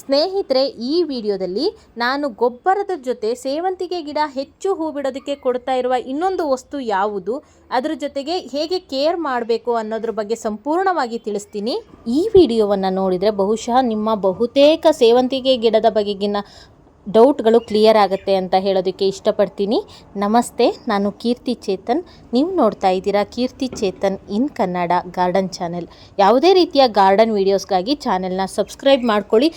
ಸ್ನೇಹಿತರೆ, ಈ ವಿಡಿಯೋದಲ್ಲಿ ನಾನು ಗೊಬ್ಬರದ ಜೊತೆ ಸೇವಂತಿಗೆ ಗಿಡ ಹೆಚ್ಚು ಹೂ ಬಿಡೋದಕ್ಕೆ ಕೊಡ್ತಾ ಇರುವ ಇನ್ನೊಂದು ವಸ್ತು ಯಾವುದು? ಅದರ ಜೊತೆಗೆ ಹೇಗೆ ಕೇರ್ ಮಾಡಬೇಕು ಅನ್ನೋದ್ರ ಬಗ್ಗೆ ಸಂಪೂರ್ಣವಾಗಿ ತಿಳಿಸ್ತೀನಿ. ಈ ವಿಡಿಯೋವನ್ನು ನೋಡಿದರೆ ಬಹುಶಃ ನಿಮ್ಮ ಬಹುತೇಕ ಸೇವಂತಿಗೆ ಗಿಡದ ಬಗೆಗಿನ ಡೌಟ್ಗಳು ಕ್ಲಿಯರ್ ಆಗುತ್ತೆ ಅಂತ ಹೇಳೋದಕ್ಕೆ ಇಷ್ಟಪಡ್ತೀನಿ. ನಮಸ್ತೆ, ನಾನು ಕೀರ್ತಿ ಚೇತನ್. ನೀವು ನೋಡ್ತಾ ಇದ್ದೀರಾ Keerthi Chetan in Kannada garden channel. ಯಾವುದೇ ರೀತಿಯ ಗಾರ್ಡನ್ ವೀಡಿಯೋಸ್ಗಾಗಿ ಚಾನೆಲ್ನ ಸಬ್ಸ್ಕ್ರೈಬ್ ಮಾಡ್ಕೊಳ್ಳಿ.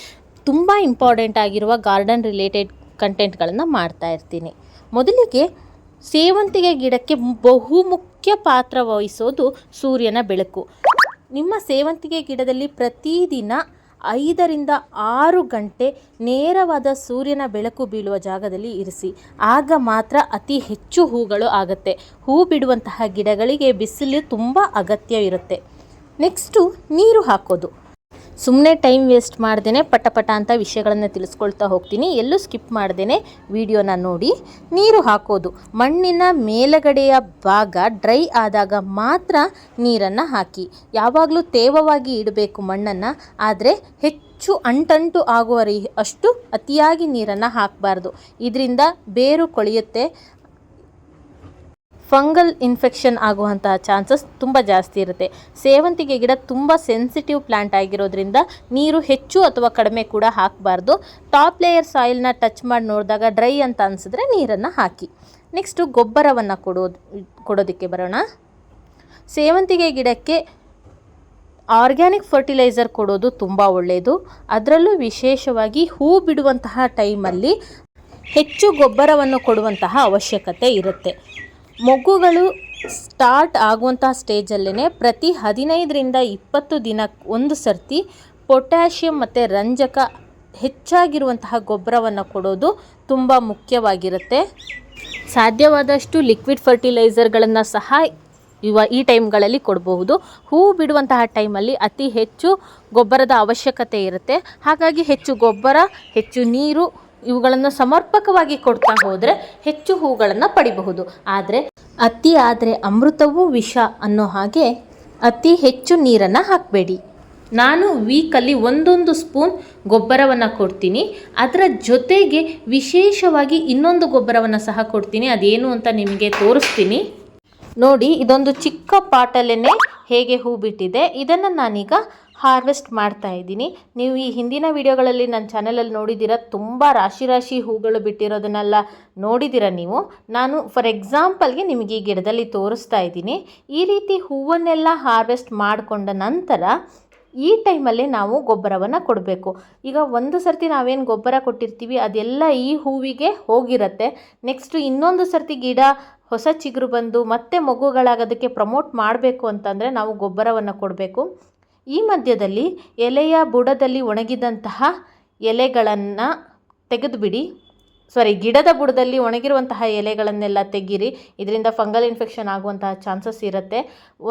ತುಂಬ ಇಂಪಾರ್ಟೆಂಟ್ ಆಗಿರುವ ಗಾರ್ಡನ್ ರಿಲೇಟೆಡ್ ಕಂಟೆಂಟ್ಗಳನ್ನು ಮಾಡ್ತಾ ಇರ್ತೀನಿ. ಮೊದಲಿಗೆ ಸೇವಂತಿಗೆ ಗಿಡಕ್ಕೆ ಬಹುಮುಖ್ಯ ಪಾತ್ರ ವಹಿಸೋದು ಸೂರ್ಯನ ಬೆಳಕು. ನಿಮ್ಮ ಸೇವಂತಿಗೆ ಗಿಡದಲ್ಲಿ ಪ್ರತಿದಿನ ಐದರಿಂದ ಆರು ಗಂಟೆ ನೇರವಾದ ಸೂರ್ಯನ ಬೆಳಕು ಬೀಳುವ ಜಾಗದಲ್ಲಿ ಇರಿಸಿ. ಆಗ ಮಾತ್ರ ಅತಿ ಹೆಚ್ಚು ಹೂಗಳು ಆಗುತ್ತೆ. ಹೂ ಬಿಡುವಂತಹ ಗಿಡಗಳಿಗೆ ಬಿಸಿಲು ತುಂಬ ಅಗತ್ಯವಿರುತ್ತೆ. ನೆಕ್ಸ್ಟು ನೀರು ಹಾಕೋದು. ಸುಮ್ಮನೆ ಟೈಮ್ ವೇಸ್ಟ್ ಮಾಡ್ದೇ ಪಟ ಪಟ ಅಂತ ವಿಷಯಗಳನ್ನು ತಿಳಿಸ್ಕೊಳ್ತಾ ಹೋಗ್ತೀನಿ. ಎಲ್ಲೂ ಸ್ಕಿಪ್ ಮಾಡ್ದೇ ವಿಡಿಯೋನ ನೋಡಿ. ನೀರು ಹಾಕೋದು. ಮಣ್ಣಿನ ಮೇಲಗಡೆಯ ಭಾಗ ಡ್ರೈ ಆದಾಗ ಮಾತ್ರ ನೀರನ್ನು ಹಾಕಿ. ಯಾವಾಗಲೂ ತೇವವಾಗಿ ಇಡಬೇಕು ಮಣ್ಣನ್ನು. ಆದರೆ ಹೆಚ್ಚು ಅಂಟಂಟು ಆಗುವ ರೀ ಅಷ್ಟು ಅತಿಯಾಗಿ ನೀರನ್ನು ಹಾಕಬಾರ್ದು. ಇದರಿಂದ ಬೇರು ಕೊಳೆಯುತ್ತೆ. ಫಂಗಲ್ ಇನ್ಫೆಕ್ಷನ್ ಆಗುವಂತಹ ಚಾನ್ಸಸ್ ತುಂಬ ಜಾಸ್ತಿ ಇರುತ್ತೆ. ಸೇವಂತಿಗೆ ಗಿಡ ತುಂಬ ಸೆನ್ಸಿಟಿವ್ ಪ್ಲ್ಯಾಂಟ್ ಆಗಿರೋದ್ರಿಂದ ನೀರು ಹೆಚ್ಚು ಅಥವಾ ಕಡಿಮೆ ಕೂಡ ಹಾಕಬಾರ್ದು. ಟಾಪ್ ಲೇಯರ್ ಸಾಯಿಲ್ನ ಟಚ್ ಮಾಡಿ ನೋಡಿದಾಗ ಡ್ರೈ ಅಂತ ಅನಿಸಿದ್ರೆ ನೀರನ್ನು ಹಾಕಿ. ನೆಕ್ಸ್ಟು ಗೊಬ್ಬರವನ್ನು ಕೊಡೋದು, ಕೊಡೋದಕ್ಕೆ ಬರೋಣ. ಸೇವಂತಿಗೆ ಗಿಡಕ್ಕೆ ಆರ್ಗ್ಯಾನಿಕ್ ಫರ್ಟಿಲೈಸರ್ ಕೊಡೋದು ತುಂಬ ಒಳ್ಳೆಯದು ಅದರಲ್ಲೂ ವಿಶೇಷವಾಗಿ ಹೂ ಬಿಡುವಂತಹ ಟೈಮಲ್ಲಿ ಹೆಚ್ಚು ಗೊಬ್ಬರವನ್ನು ಕೊಡುವಂತಹ ಅವಶ್ಯಕತೆ ಇರುತ್ತೆ. ಮೊಗ್ಗುಗಳು ಸ್ಟಾರ್ಟ್ ಆಗುವಂಥ ಸ್ಟೇಜಲ್ಲೇ ಪ್ರತಿ ಹದಿನೈದರಿಂದ ಇಪ್ಪತ್ತು ದಿನ ಒಂದು ಸರ್ತಿ ಪೊಟ್ಯಾಷಿಯಂ ಮತ್ತು ರಂಜಕ ಹೆಚ್ಚಾಗಿರುವಂತಹ ಗೊಬ್ಬರವನ್ನು ಕೊಡೋದು ತುಂಬ ಮುಖ್ಯವಾಗಿರುತ್ತೆ. ಸಾಧ್ಯವಾದಷ್ಟು ಲಿಕ್ವಿಡ್ ಫರ್ಟಿಲೈಸರ್ಗಳನ್ನು ಸಹ ಇವ ಈ ಟೈಮ್ಗಳಲ್ಲಿ ಕೊಡಬಹುದು. ಹೂ ಬಿಡುವಂತಹ ಟೈಮಲ್ಲಿ ಅತಿ ಹೆಚ್ಚು ಗೊಬ್ಬರದ ಅವಶ್ಯಕತೆ ಇರುತ್ತೆ. ಹಾಗಾಗಿ ಹೆಚ್ಚು ಗೊಬ್ಬರ, ಹೆಚ್ಚು ನೀರು ಇವುಗಳನ್ನು ಸಮರ್ಪಕವಾಗಿ ಕೊಡ್ತಾ ಹೋದರೆ ಹೆಚ್ಚು ಹೂಗಳನ್ನು ಪಡಿಬಹುದು. ಆದರೆ ಅತಿ ಆದರೆ ಅಮೃತವೂ ವಿಷ ಅನ್ನೋ ಹಾಗೆ ಅತಿ ಹೆಚ್ಚು ನೀರನ್ನು ಹಾಕಬೇಡಿ. ನಾನು ವೀಕಲ್ಲಿ ಒಂದೊಂದು ಸ್ಪೂನ್ ಗೊಬ್ಬರವನ್ನು ಕೊಡ್ತೀನಿ. ಅದರ ಜೊತೆಗೆ ವಿಶೇಷವಾಗಿ ಇನ್ನೊಂದು ಗೊಬ್ಬರವನ್ನು ಸಹ ಕೊಡ್ತೀನಿ. ಅದೇನು ಅಂತ ನಿಮಗೆ ತೋರಿಸ್ತೀನಿ. ನೋಡಿ, ಇದೊಂದು ಚಿಕ್ಕ ಪಾಟಲ್ಲೇ ಹೇಗೆ ಹೂ ಬಿಟ್ಟಿದೆ. ಇದನ್ನು ನಾನೀಗ ಹಾರ್ವೆಸ್ಟ್ ಮಾಡ್ತಾ ಇದ್ದೀನಿ. ನೀವು ಈ ಹಿಂದಿನ ವಿಡಿಯೋಗಳಲ್ಲಿ ನನ್ನ ಚಾನಲಲ್ಲಿ ನೋಡಿದ್ದೀರ, ತುಂಬ ರಾಶಿ ರಾಶಿ ಹೂಗಳು ಬಿಟ್ಟಿರೋದನ್ನೆಲ್ಲ ನೋಡಿದ್ದೀರ ನೀವು? ನಾನು ಫಾರ್ ಎಕ್ಸಾಂಪಲ್ಗೆ ನಿಮಗೆ ಈ ಗಿಡದಲ್ಲಿ ತೋರಿಸ್ತಾ ಇದ್ದೀನಿ. ಈ ರೀತಿ ಹೂವನ್ನೆಲ್ಲ ಹಾರ್ವೆಸ್ಟ್ ಮಾಡಿಕೊಂಡ ನಂತರ ಈ ಟೈಮಲ್ಲೇ ನಾವು ಗೊಬ್ಬರವನ್ನು ಕೊಡಬೇಕು. ಈಗ ಒಂದು ಸರ್ತಿ ನಾವೇನು ಗೊಬ್ಬರ ಕೊಟ್ಟಿರ್ತೀವಿ, ಅದೆಲ್ಲ ಈ ಹೂವಿಗೆ ಹೋಗಿರುತ್ತೆ. ನೆಕ್ಸ್ಟು ಇನ್ನೊಂದು ಸರ್ತಿ ಗಿಡ ಹೊಸ ಚಿಗುರು ಬಂದು ಮತ್ತೆ ಮಗುಗಳಾಗೋದಕ್ಕೆ ಪ್ರಮೋಟ್ ಮಾಡಬೇಕು ಅಂತಂದರೆ ನಾವು ಗೊಬ್ಬರವನ್ನು ಕೊಡಬೇಕು. ಈ ಮಧ್ಯದಲ್ಲಿ ಎಲೆಯ ಬುಡದಲ್ಲಿ ಒಣಗಿದಂತಹ ಎಲೆಗಳನ್ನು ತೆಗೆದುಬಿಡಿ. ಸಾರಿ ಗಿಡದ ಬುಡದಲ್ಲಿ ಒಣಗಿರುವಂತಹ ಎಲೆಗಳನ್ನೆಲ್ಲ ತೆಗೀರಿ. ಇದರಿಂದ ಫಂಗಲ್ ಇನ್ಫೆಕ್ಷನ್ ಆಗುವಂತಹ ಚಾನ್ಸಸ್ ಇರುತ್ತೆ.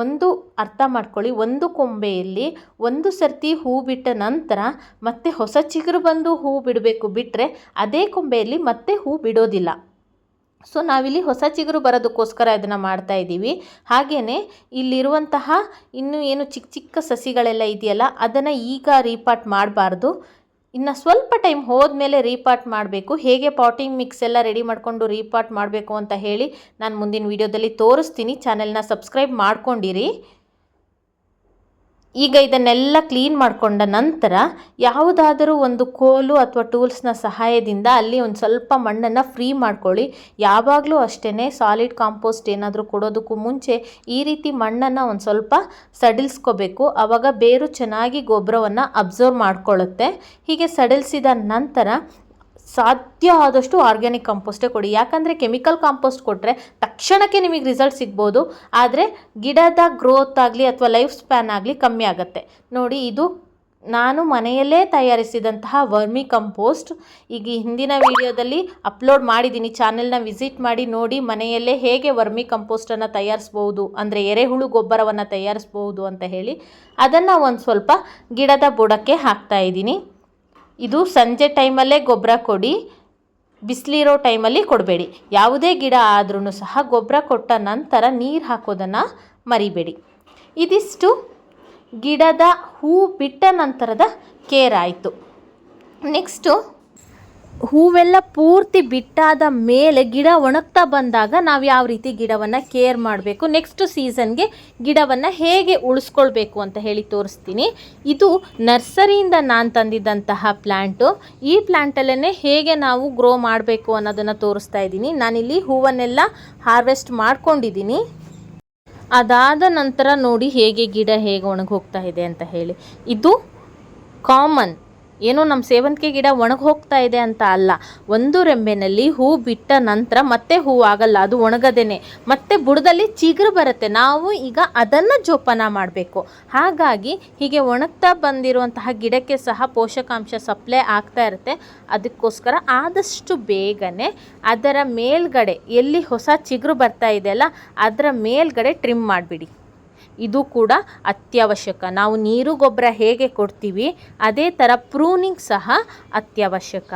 ಒಂದು ಅರ್ಥ ಮಾಡ್ಕೊಳ್ಳಿ. ಒಂದು ಕೊಂಬೆಯಲ್ಲಿ ಒಂದು ಸರ್ತಿ ಹೂ ಬಿಟ್ಟ ನಂತರ ಮತ್ತೆ ಹೊಸ ಚಿಗುರು ಬಂದು ಹೂ ಬಿಡಬೇಕು ಬಿಟ್ಟರೆ ಅದೇ ಕೊಂಬೆಯಲ್ಲಿ ಮತ್ತೆ ಹೂ ಬಿಡೋದಿಲ್ಲ. ಸೊ ನಾವಿಲ್ಲಿ ಹೊಸ ಚಿಗುರು ಬರೋದಕ್ಕೋಸ್ಕರ ಇದನ್ನು ಮಾಡ್ತಾ ಇದ್ದೀವಿ. ಹಾಗೆಯೇ ಇಲ್ಲಿರುವಂತಹ ಇನ್ನೂ ಏನು ಚಿಕ್ಕ ಚಿಕ್ಕ ಸಸಿಗಳೆಲ್ಲ ಇದೆಯಲ್ಲ, ಅದನ್ನು ಈಗ ರೀಪಾಟ್ ಮಾಡಬಾರ್ದು. ಇನ್ನು ಸ್ವಲ್ಪ ಟೈಮ್ ಹೋದ್ಮೇಲೆ ರೀಪಾಟ್ ಮಾಡಬೇಕು. ಹೇಗೆ ಪಾಟಿಂಗ್ ಮಿಕ್ಸ್ ಎಲ್ಲ ರೆಡಿ ಮಾಡಿಕೊಂಡು ರೀಪಾಟ್ ಮಾಡಬೇಕು ಅಂತ ಹೇಳಿ ನಾನು ಮುಂದಿನ ವೀಡಿಯೋದಲ್ಲಿ ತೋರಿಸ್ತೀನಿ. ಚಾನೆಲ್ನ ಸಬ್ಸ್ಕ್ರೈಬ್ ಮಾಡ್ಕೊಂಡಿರಿ. ಈಗ ಇದನ್ನೆಲ್ಲ ಕ್ಲೀನ್ ಮಾಡಿಕೊಂಡ ನಂತರ ಯಾವುದಾದರೂ ಒಂದು ಕೋಲು ಅಥವಾ ಟೂಲ್ಸ್ನ ಸಹಾಯದಿಂದ ಅಲ್ಲಿ ಒಂದು ಸ್ವಲ್ಪ ಮಣ್ಣನ್ನು ಫ್ರೀ ಮಾಡ್ಕೊಳ್ಳಿ. ಯಾವಾಗಲೂ ಅಷ್ಟೇ ಸಾಲಿಡ್ ಕಾಂಪೋಸ್ಟ್ ಏನಾದರೂ ಕೊಡೋದಕ್ಕೂ ಮುಂಚೆ ಈ ರೀತಿ ಮಣ್ಣನ್ನು ಒಂದು ಸ್ವಲ್ಪ ಸಡಿಲ್ಸ್ಕೋಬೇಕು. ಆವಾಗ ಬೇರು ಚೆನ್ನಾಗಿ ಗೊಬ್ಬರವನ್ನು ಅಬ್ಸರ್ವ್ ಮಾಡ್ಕೊಳ್ಳುತ್ತೆ ಹೀಗೆ ಸಡಿಲಿಸಿದ ನಂತರ ಸಾಧ್ಯ ಆದಷ್ಟು ಆರ್ಗ್ಯಾನಿಕ್ ಕಾಂಪೋಸ್ಟೇ ಕೊಡಿ. ಯಾಕಂದರೆ ಕೆಮಿಕಲ್ ಕಾಂಪೋಸ್ಟ್ ಕೊಟ್ಟರೆ ತಕ್ಷಣಕ್ಕೆ ನಿಮಗೆ ರಿಸಲ್ಟ್ ಸಿಗ್ಬೋದು. ಆದರೆ ಗಿಡದ ಗ್ರೋತ್ ಆಗಲಿ ಅಥವಾ ಲೈಫ್ ಸ್ಪ್ಯಾನ್ ಆಗಲಿ ಕಮ್ಮಿ ಆಗುತ್ತೆ. ನೋಡಿ, ಇದು ನಾನು ಮನೆಯಲ್ಲೇ ತಯಾರಿಸಿದಂತಹ ವರ್ಮಿ ಕಂಪೋಸ್ಟ್ ಈಗ ಹಿಂದಿನ ವಿಡಿಯೋದಲ್ಲಿ ಅಪ್ಲೋಡ್ ಮಾಡಿದ್ದೀನಿ ಚಾನೆಲ್ನ ವಿಸಿಟ್ ಮಾಡಿ, ನೋಡಿ ಮನೆಯಲ್ಲೇ ಹೇಗೆ ವರ್ಮಿ ಕಂಪೋಸ್ಟನ್ನು ತಯಾರಿಸ್ಬೋದು, ಅಂದರೆ ಎರೆಹುಳು ಗೊಬ್ಬರವನ್ನು ತಯಾರಿಸ್ಬೋದು ಅಂತ ಹೇಳಿ. ಅದನ್ನು ಒಂದು ಸ್ವಲ್ಪ ಗಿಡದ ಬುಡಕ್ಕೆ ಹಾಕ್ತಾ ಇದ್ದೀನಿ. ಇದು ಸಂಜೆ ಟೈಮಲ್ಲೇ ಗೊಬ್ಬರ ಕೊಡಿ, ಬಿಸಿಲಿರೋ ಟೈಮಲ್ಲಿ ಕೊಡಬೇಡಿ. ಯಾವುದೇ ಗಿಡ ಆದ್ರೂ ಸಹ ಗೊಬ್ಬರ ಕೊಟ್ಟ ನಂತರ ನೀರು ಹಾಕೋದನ್ನು ಮರಿಬೇಡಿ. ಇದಿಷ್ಟು ಗಿಡದ ಹೂ ಬಿಟ್ಟ ನಂತರದ ಕೇರ್ ಆಯಿತು. ನೆಕ್ಸ್ಟು ಹೂವೆಲ್ಲ ಪೂರ್ತಿ ಬಿಟ್ಟಾದ ಮೇಲೆ ಗಿಡ ಒಣಗ್ತಾ ಬಂದಾಗ ನಾವು ಯಾವ ರೀತಿ ಗಿಡವನ್ನು ಕೇರ್ ಮಾಡಬೇಕು? ನೆಕ್ಸ್ಟ್ ಸೀಸನ್ಗೆ ಗಿಡವನ್ನು ಹೇಗೆ ಉಳಿಸ್ಕೊಳ್ಬೇಕು ಅಂತ ಹೇಳಿ ತೋರಿಸ್ತೀನಿ. ಇದು ನರ್ಸರಿಯಿಂದ ನಾನು ತಂದಿದ್ದಂತಹ ಪ್ಲ್ಯಾಂಟು ಈ ಪ್ಲ್ಯಾಂಟಲ್ಲೇ ಹೇಗೆ ನಾವು ಗ್ರೋ ಮಾಡಬೇಕು ಅನ್ನೋದನ್ನು ತೋರಿಸ್ತಾ ಇದ್ದೀನಿ. ನಾನಿಲ್ಲಿ ಹೂವನ್ನೆಲ್ಲ ಹಾರ್ವೆಸ್ಟ್ ಮಾಡ್ಕೊಂಡಿದ್ದೀನಿ. ಅದಾದ ನಂತರ ನೋಡಿ ಹೇಗೆ ಗಿಡ ಹೇಗೆ ಒಣಗಿ ಹೋಗ್ತಾ ಇದೆ ಅಂತ ಹೇಳಿ. ಇದು ಕಾಮನ್ ಏನೋ ನಮ್ಮ ಸೇವಂತಿಗೆ ಗಿಡ ಒಣಗಿ ಹೋಗ್ತಾ ಇದೆ ಅಂತ ಅಲ್ಲ. ಒಂದು ರೆಂಬೆನಲ್ಲಿ ಹೂ ಬಿಟ್ಟ ನಂತರ ಮತ್ತೆ ಹೂ ಆಗಲ್ಲ, ಅದು ಒಣಗದೇನೆ. ಮತ್ತೆ ಬುಡದಲ್ಲಿ ಚಿಗುರು ಬರುತ್ತೆ. ನಾವು ಈಗ ಅದನ್ನು ಜೋಪಾನ ಮಾಡಬೇಕು. ಹಾಗಾಗಿ ಹೀಗೆ ಒಣಗ್ತಾ ಬಂದಿರುವಂತಹ ಗಿಡಕ್ಕೆ ಸಹ ಪೋಷಕಾಂಶ ಸಪ್ಲೈ ಆಗ್ತಾ ಇರುತ್ತೆ. ಅದಕ್ಕೋಸ್ಕರ ಆದಷ್ಟು ಬೇಗನೆ ಅದರ ಮೇಲ್ಗಡೆ ಎಲ್ಲಿ ಹೊಸ ಚಿಗುರು ಬರ್ತಾ ಇದೆಯಲ್ಲ ಅದರ ಮೇಲ್ಗಡೆ ಟ್ರಿಮ್ ಮಾಡಿಬಿಡಿ. ಇದು ಕೂಡ ಅತ್ಯವಶ್ಯಕ. ನಾವು ನೀರು, ಗೊಬ್ಬರ ಹೇಗೆ ಕೊಡ್ತೀವಿ, ಅದೇ ಥರ ಪ್ರೂನಿಂಗ್ ಸಹ ಅತ್ಯವಶ್ಯಕ.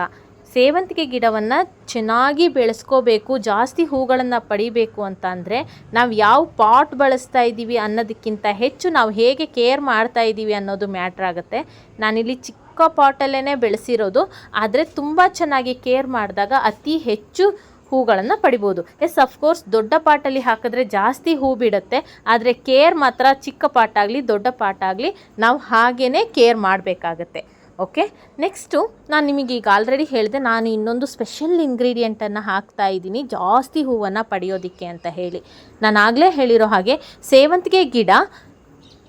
ಸೇವಂತಿಗೆ ಗಿಡವನ್ನು ಚೆನ್ನಾಗಿ ಬೆಳೆಸ್ಕೋಬೇಕು, ಜಾಸ್ತಿ ಹೂಗಳನ್ನು ಪಡಿಬೇಕು ಅಂತ ಅಂದರೆ ನಾವು ಯಾವ ಪಾಟ್ ಬಳಸ್ತಾ ಇದ್ದೀವಿ ಅನ್ನೋದಕ್ಕಿಂತ ಹೆಚ್ಚು ನಾವು ಹೇಗೆ ಕೇರ್ ಮಾಡ್ತಾ ಇದ್ದೀವಿ ಅನ್ನೋದು ಮ್ಯಾಟ್ರ್ ಆಗುತ್ತೆ. ನಾನಿಲ್ಲಿ ಚಿಕ್ಕ ಪಾಟಲ್ಲೇ ಬೆಳೆಸಿರೋದು, ಆದರೆ ತುಂಬ ಚೆನ್ನಾಗಿ ಕೇರ್ ಮಾಡಿದಾಗ ಅತಿ ಹೆಚ್ಚು ಹೂಗಳನ್ನು ಪಡಿಬೋದು. ಎಸ್ ಅಫ್ಕೋರ್ಸ್ ದೊಡ್ಡ ಪಾಟಲ್ಲಿ ಹಾಕಿದ್ರೆ ಜಾಸ್ತಿ ಹೂ ಬಿಡುತ್ತೆ. ಆದರೆ ಕೇರ್ ಮಾತ್ರ ಚಿಕ್ಕ ಪಾಟಾಗಲಿ, ದೊಡ್ಡ ಪಾಟಾಗಲಿ ನಾವು ಹಾಗೇ ಕೇರ್ ಮಾಡಬೇಕಾಗತ್ತೆ. ಓಕೆ ನೆಕ್ಸ್ಟು ನಾನು ನಿಮಗೆ ಈಗ ಆಲ್ರೆಡಿ ಹೇಳಿದೆ, ನಾನು ಇನ್ನೊಂದು ಸ್ಪೆಷಲ್ ಇಂಗ್ರೀಡಿಯೆಂಟನ್ನು ಹಾಕ್ತಾ ಇದ್ದೀನಿ, ಜಾಸ್ತಿ ಹೂವನ್ನು ಪಡೆಯೋದಕ್ಕೆ ಅಂತ ಹೇಳಿ. ನಾನು ಆಗಲೇ ಹೇಳಿರೋ ಹಾಗೆ, ಸೇವಂತಿಗೆ ಗಿಡ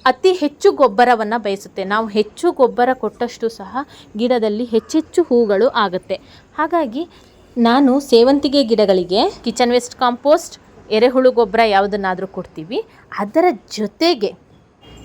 ಅತಿ ಹೆಚ್ಚು ಗೊಬ್ಬರವನ್ನು ಬಯಸುತ್ತೆ. ನಾವು ಹೆಚ್ಚು ಗೊಬ್ಬರ ಕೊಟ್ಟಷ್ಟು ಸಹ ಗಿಡದಲ್ಲಿ ಹೆಚ್ಚೆಚ್ಚು ಹೂಗಳು ಆಗುತ್ತೆ. ಹಾಗಾಗಿ ನಾನು ಸೇವಂತಿಗೆ ಗಿಡಗಳಿಗೆ ಕಿಚನ್ ವೇಸ್ಟ್ ಕಾಂಪೋಸ್ಟ್, ಎರೆಹುಳು ಗೊಬ್ಬರ ಯಾವುದನ್ನಾದರೂ ಕೊಡ್ತೀವಿ. ಅದರ ಜೊತೆಗೆ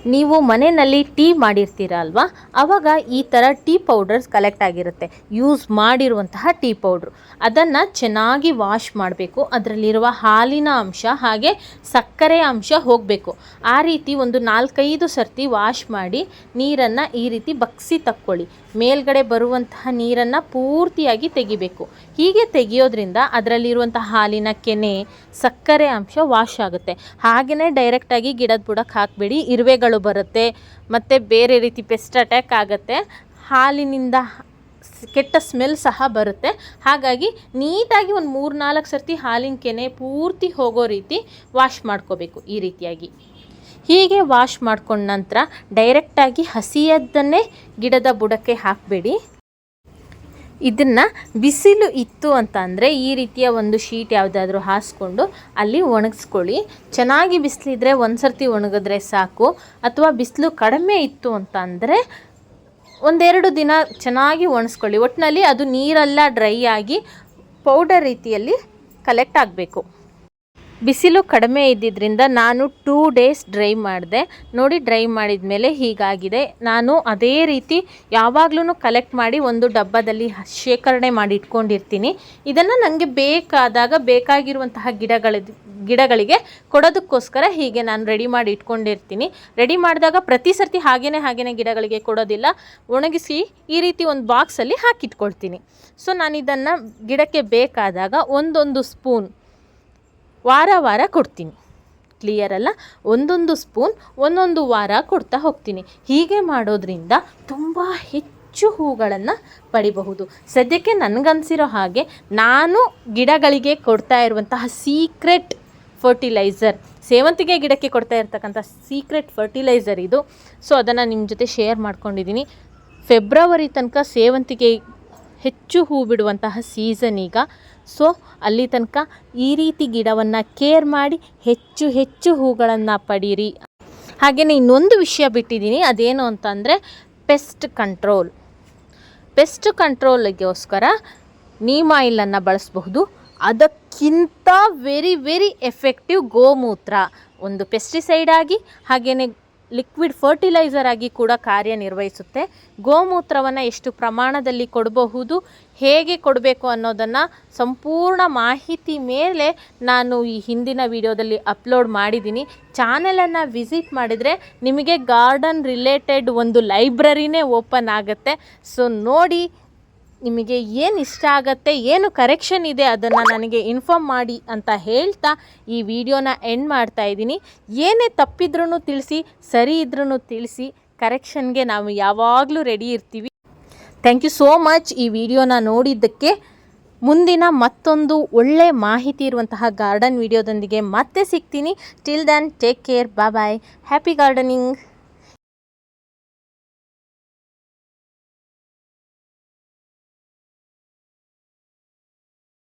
ನೀವು ಮನೆಯಲ್ಲಿ ಟೀ ಮಾಡಿರ್ತೀರ ಅಲ್ವಾ? ಆವಾಗ ಈ ಥರ ಟೀ ಪೌಡರ್ಸ್ ಕಲೆಕ್ಟ್ ಆಗಿರುತ್ತೆ. ಯೂಸ್ ಮಾಡಿರುವಂತಹ ಟೀ ಪೌಡ್ರು. ಅದನ್ನು ಚೆನ್ನಾಗಿ ವಾಶ್ ಮಾಡಬೇಕು. ಅದರಲ್ಲಿರುವ ಹಾಲಿನ ಅಂಶ ಹಾಗೆ ಸಕ್ಕರೆ ಅಂಶ ಹೋಗಬೇಕು. ಆ ರೀತಿ ಒಂದು ನಾಲ್ಕೈದು ಸರ್ತಿ ವಾಶ್ ಮಾಡಿ ನೀರನ್ನು ಈ ರೀತಿ ಬಗ್ಸಿ ತಕ್ಕೊಳ್ಳಿ. ಮೇಲ್ಗಡೆ ಬರುವಂತಹ ನೀರನ್ನು ಪೂರ್ತಿಯಾಗಿ ತೆಗಿಬೇಕು. ಹೀಗೆ ತೆಗೆಯೋದ್ರಿಂದ ಅದರಲ್ಲಿರುವಂಥ ಹಾಲಿನ ಕೆನೆ, ಸಕ್ಕರೆ ಅಂಶ ವಾಶ್ ಆಗುತ್ತೆ. ಹಾಗೆಯೇ ಡೈರೆಕ್ಟಾಗಿ ಗಿಡದ ಬುಡಕ್ಕೆ ಹಾಕಬೇಡಿ, ಇರುವೆಗಳು ಬರುತ್ತೆ, ಮತ್ತು ಬೇರೆ ರೀತಿ ಪೆಸ್ಟ್ ಅಟ್ಯಾಕ್ ಆಗುತ್ತೆ. ಹಾಲಿನಿಂದ ಕೆಟ್ಟ ಸ್ಮೆಲ್ ಸಹ ಬರುತ್ತೆ. ಹಾಗಾಗಿ ನೀಟಾಗಿ ಒಂದು ಮೂರು ನಾಲ್ಕು ಸರ್ತಿ ಹಾಲಿನ ಕೆನೆ ಪೂರ್ತಿ ಹೋಗೋ ರೀತಿ ವಾಶ್ ಮಾಡ್ಕೋಬೇಕು ಈ ರೀತಿಯಾಗಿ. ಹೀಗೆ ವಾಶ್ ಮಾಡ್ಕೊಂಡ ನಂತರ ಡೈರೆಕ್ಟಾಗಿ ಹಸಿಯದ್ದನ್ನೇ ಗಿಡದ ಬುಡಕ್ಕೆ ಹಾಕಬೇಡಿ. ಇದನ್ನು ಬಿಸಿಲು ಇತ್ತು ಅಂತ ಅಂದರೆ ಈ ರೀತಿಯ ಒಂದು ಶೀಟ್ ಯಾವುದಾದ್ರೂ ಹಾಸ್ಕೊಂಡು ಅಲ್ಲಿ ಒಣಗಿಸ್ಕೊಳ್ಳಿ. ಚೆನ್ನಾಗಿ ಬಿಸಿಲಿದ್ರೆ ಒಂದು ಸರ್ತಿ ಒಣಗಿದ್ರೆ ಸಾಕು. ಅಥವಾ ಬಿಸಿಲು ಕಡಿಮೆ ಇತ್ತು ಅಂತ ಅಂದರೆ ಒಂದೆರಡು ದಿನ ಚೆನ್ನಾಗಿ ಒಣಗಿಸ್ಕೊಳ್ಳಿ ಒಟ್ಟಿನಲ್ಲಿ ಅದು ನೀರೆಲ್ಲ ಡ್ರೈ ಆಗಿ ಪೌಡರ್ ರೀತಿಯಲ್ಲಿ ಕಲೆಕ್ಟ್ ಆಗಬೇಕು. ಬಿಸಿಲು ಕಡಿಮೆ ಇದ್ದಿದ್ದರಿಂದ ನಾನು ಟೂ ಡೇಸ್ ಡ್ರೈ ಮಾಡಿದೆ. ನೋಡಿ ಡ್ರೈ ಮಾಡಿದ ಮೇಲೆ ಹೀಗಾಗಿದೆ. ನಾನು ಅದೇ ರೀತಿ ಯಾವಾಗಲೂ ಕಲೆಕ್ಟ್ ಮಾಡಿ ಒಂದು ಡಬ್ಬದಲ್ಲಿ ಶೇಖರಣೆ ಮಾಡಿ ಇಟ್ಕೊಂಡಿರ್ತೀನಿ. ಇದನ್ನು ನನಗೆ ಬೇಕಾದಾಗ ಬೇಕಾಗಿರುವಂತಹ ಗಿಡಗಳ, ಗಿಡಗಳಿಗೆ ಕೊಡೋದಕ್ಕೋಸ್ಕರ ಹೀಗೆ ನಾನು ರೆಡಿ ಮಾಡಿ ಇಟ್ಕೊಂಡಿರ್ತೀನಿ. ರೆಡಿ ಮಾಡಿದಾಗ ಪ್ರತಿ ಸರ್ತಿ ಹಾಗೇ ಹಾಗೇ ಗಿಡಗಳಿಗೆ ಕೊಡೋದಿಲ್ಲ. ಒಣಗಿಸಿ ಈ ರೀತಿ ಒಂದು ಬಾಕ್ಸಲ್ಲಿ ಹಾಕಿಟ್ಕೊಳ್ತೀನಿ. ಸೊ ನಾನು ಇದನ್ನು ಗಿಡಕ್ಕೆ ಬೇಕಾದಾಗ ಒಂದೊಂದು ಸ್ಪೂನ್ ವಾರ ವಾರ ಕೊಡ್ತೀನಿ. ಕ್ಲಿಯರ್ ಅಲ್ಲ? ಒಂದೊಂದು ಸ್ಪೂನ್ ಒಂದೊಂದು ವಾರ ಕೊಡ್ತಾ ಹೋಗ್ತೀನಿ. ಹೀಗೆ ಮಾಡೋದ್ರಿಂದ ತುಂಬ ಹೆಚ್ಚು ಹೂಗಳನ್ನು ಪಡಿಬಹುದು. ಸದ್ಯಕ್ಕೆ ನನಗನ್ಸಿರೋ ಹಾಗೆ ನಾನು ಗಿಡಗಳಿಗೆ ಕೊಡ್ತಾ ಇರುವಂತಹ ಸೀಕ್ರೆಟ್ ಫರ್ಟಿಲೈಸರ್ ಸೇವಂತಿಗೆ ಗಿಡಕ್ಕೆ ಕೊಡ್ತಾ ಇರ್ತಕ್ಕಂಥ ಸೀಕ್ರೆಟ್ ಫರ್ಟಿಲೈಸರ್ ಇದು. ಸೊ ಅದನ್ನು ನಿಮ್ಮ ಜೊತೆ ಶೇರ್ ಮಾಡ್ಕೊಂಡಿದ್ದೀನಿ. ಫೆಬ್ರವರಿ ತನಕ ಸೇವಂತಿಗೆ ಹೆಚ್ಚು ಹೂ ಬಿಡುವಂತಹ ಸೀಸನ್ ಈಗ. ಸೊ ಅಲ್ಲಿ ತನಕ ಈ ರೀತಿ ಗಿಡವನ್ನು ಕೇರ್ ಮಾಡಿ ಹೆಚ್ಚು ಹೆಚ್ಚು ಹೂಗಳನ್ನು ಪಡೀರಿ. ಹಾಗೆಯೇ ಇನ್ನೊಂದು ವಿಷಯ ಬಿಟ್ಟಿದ್ದೀನಿ, ಅದೇನು ಅಂತಂದರೆ ಪೆಸ್ಟ್ ಕಂಟ್ರೋಲ್ ಪೆಸ್ಟ್ ಕಂಟ್ರೋಲ್ಗೋಸ್ಕರ ನೀಮ್ ಆಯಿಲನ್ನು ಬಳಸಬಹುದು. ಅದಕ್ಕಿಂತ ವೆರಿ ವೆರಿ ಎಫೆಕ್ಟಿವ್ ಗೋಮೂತ್ರ. ಒಂದು ಪೆಸ್ಟಿಸೈಡ್ ಆಗಿ ಹಾಗೆಯೇ ಲಿಕ್ವಿಡ್ ಫರ್ಟಿಲೈಸರ್ ಆಗಿ ಕೂಡ ಕಾರ್ಯನಿರ್ವಹಿಸುತ್ತೆ. ಗೋಮೂತ್ರವನ್ನು ಎಷ್ಟು ಪ್ರಮಾಣದಲ್ಲಿ ಕೊಡಬಹುದು, ಹೇಗೆ ಕೊಡಬೇಕು ಅನ್ನೋದನ್ನು ಸಂಪೂರ್ಣ ಮಾಹಿತಿ ಮೇಲೆ ನಾನು ಈ ಹಿಂದಿನ ವಿಡಿಯೋದಲ್ಲಿ ಅಪ್ಲೋಡ್ ಮಾಡಿದ್ದೀನಿ. ಚಾನೆಲನ್ನು ವಿಸಿಟ್ ಮಾಡಿದರೆ ನಿಮಗೆ ಗಾರ್ಡನ್ ರಿಲೇಟೆಡ್ ಒಂದು ಲೈಬ್ರರಿನೇ ಓಪನ್ ಆಗುತ್ತೆ. ಸೊ ನೋಡಿ ನಿಮಗೆ ಏನು ಇಷ್ಟ ಆಗತ್ತೆ, ಏನು ಕರೆಕ್ಷನ್ ಇದೆ ಅದನ್ನು ನನಗೆ ಇನ್ಫಾರ್ಮ್ ಮಾಡಿ ಅಂತ ಹೇಳ್ತಾ ಈ ವಿಡಿಯೋನ ಎಂಡ್ ಮಾಡ್ತಾ ಇದ್ದೀನಿ. ಏನೇ ತಪ್ಪಿದ್ರೂ ತಿಳಿಸಿ, ಸರಿ ಇದ್ರೂ ತಿಳಿಸಿ ಕರೆಕ್ಷನ್ಗೆ ನಾವು ಯಾವಾಗಲೂ ರೆಡಿ ಇರ್ತೀವಿ. ಥ್ಯಾಂಕ್ ಯು ಸೋ ಮಚ್ ಈ ವಿಡಿಯೋನ ನೋಡಿದ್ದಕ್ಕೆ. ಮುಂದಿನ ಮತ್ತೊಂದು ಒಳ್ಳೆ ಮಾಹಿತಿ ಇರುವಂತಹ ಗಾರ್ಡನ್ ವಿಡಿಯೋದೊಂದಿಗೆ ಮತ್ತೆ ಸಿಗ್ತೀನಿ. Till then take care bye bye happy gardening